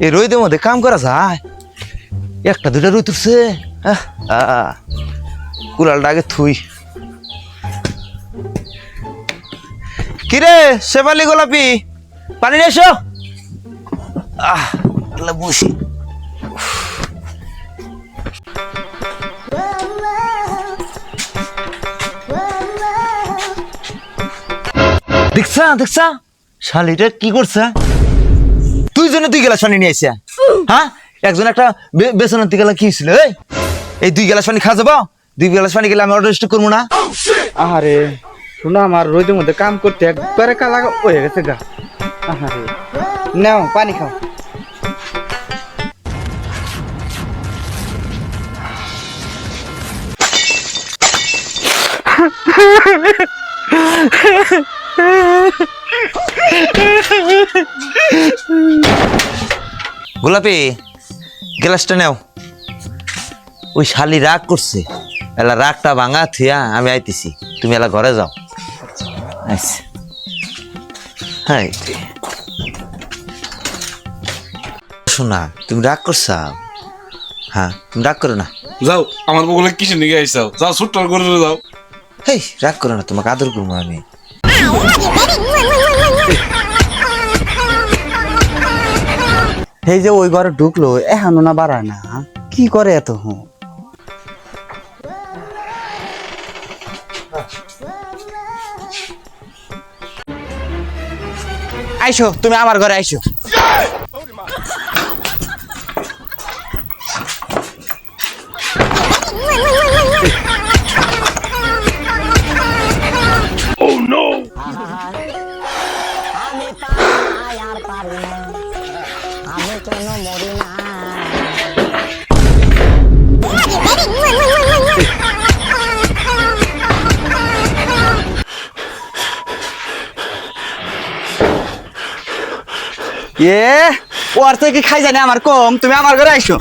এই রোদের মধ্যে কাম করা যায়? একটা দুটা আহ, আহ, কুড়ালটা আগে থুই। কিরে শেফালি গোলাপি পানি নিয়ে এসো। আহ বসি দেখছা দেখছা শালিটা কি করছে? তুই জন্য দুই গেলাস পানি নিয়ে আইসা হ্যাঁ? একজন একটা বেসনের দিকে গেলা কি হয়েছিল এই? দুই গেলাস পানি খাওয়া যাব? দুই গেলাস পানি গেলে আমি অর্ডার করব না? আহারে, শোনো আমার রোদের মধ্যে কাম করতে একবারে কালা হয়ে গেছে গা। আহারে, নাও, পানি খাও। গোলাপি গ্লাসটা নেও ওই শালি রাগ করছে এলা রাগটা ভাঙা থিয়া আমি আইতেছি তুমি এলা ঘরে যাও আচ্ছা হাই শোনা তুমি রাগ করছা হ্যাঁ তুমি রাগ করো না যাও আমার বগলে কিসের নিয়ে আইসাও যাও ছোট্ট করে যাও হেই রাগ করো না তোমাকে আদর করব আমি এই যে ওই ঘরে ঢুকলো এহানো না বাড়ায় না। কি করে এত হুঁ আইসো, তুমি আমার ঘরে আইসো। এ ওর থেকে খাই জানে আমার কম? তুমি আমার ঘরে আইসো।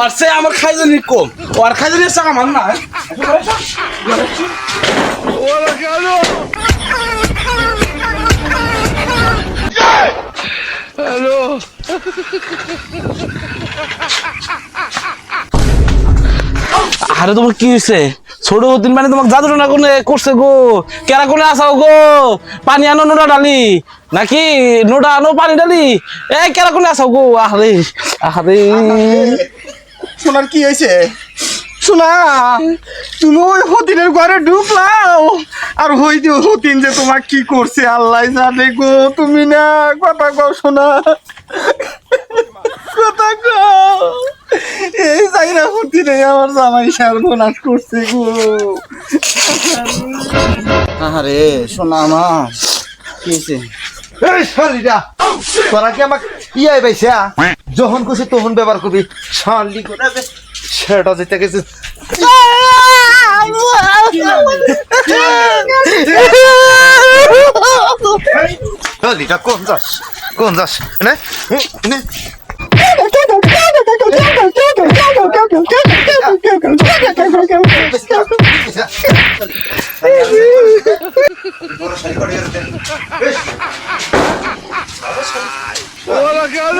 ওর সে আমার খাইজানি কম। ওর খাইজানি এসে আমার না আরে তোমার কি হয়েছে? ছোট দিন মানে তোমাকে জাদু কোনে করছে গো? কেরা কোনে আসাও গো? পানি আনো নোটা ডালি। নাকি নোটা আনো পানি ডালি? এ, কেরা কোনে আসাও গো? আরে আরে শোনার কি হয়েছে? শোনা তুমি ওই হতিনের ঘরে ঢুকলাও। আর হই হতিন যে তোমার কি করছে, আল্লাহ জানে গো। তুমি না, কথা কও শোনা কথা কও এই আমার জামাই সর্বনাশ করছে গো। আরে শোনা আমার কি হয়েছে? এই শালিরা তোরা কি আমাকে ইয়াই পাইছে যখন খুশি তখন ব্যবহার করবি। শালি করে বে- সেটা যেতে গেছে। শালিটা কোন যাস? কোন যাস? নে নে। ওরা গেল